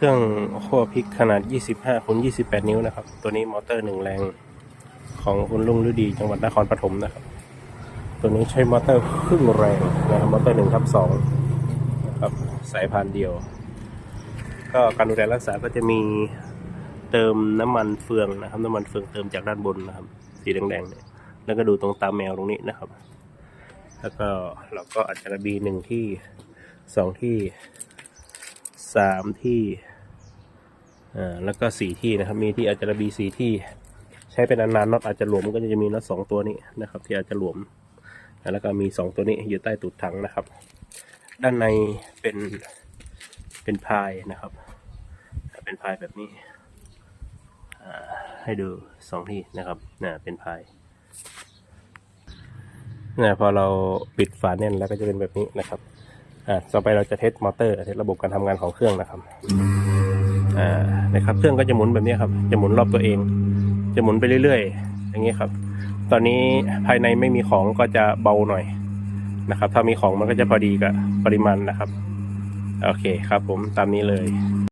เครื่องขั้วพริกขนาด 25คูณ28 นิ้วนะครับ ตัวนี้มอเตอร์หนึ่งแรงของคุณลุงฤดีจังหวัดนครปฐมนะครับ ตัวนี้ใช้มอเตอร์ครึ่งแรงนะครับมอเตอร์หนึ่งทับสองนะครับสายพานเดียว ก็การดูแลรักษาก็จะมีเติมน้ำมันเฟืองนะครับ น้ำมันเฟืองเติมจากด้านบนนะครับ สีแดงๆเนี่ยแล้วก็ดูตรงตาแมวตรงนี้นะครับ แล้วก็เราก็อาจจะบีหนึ่งที่สองที่สามที่ อ่าแล้วก็สี่ที่นะครับ มีที่อาจจะระบีสี่ที่ ใช้เป็นนานๆน็อตอาจจะหลวมก็จะมีน็อตสองตัวนี้นะครับ ที่อาจจะหลวม แล้วก็มีสองตัวนี้อยู่ใต้ตูดถังนะครับ ด้านในเป็นเป็นพายนะครับ เป็นพายแบบนี้ให้ดูสองที่นะครับนะเป็นพายนะพอเราปิดฝาแน่นแล้วก็จะเป็นแบบนี้นะครับ อ่าต่อไปเราจะเทสมอเตอร์เทสระบบการทำงานของเครื่องนะครับ อ่านะครับเครื่องก็จะหมุนแบบนี้ครับ จะหมุนรอบตัวเอง จะหมุนไปเรื่อยๆ อย่างนี้ครับ ตอนนี้ภายในไม่มีของก็จะเบาหน่อยนะครับ ถ้ามีของมันก็จะพอดีกับปริมาณนะครับ โอเคครับผมตามนี้เลย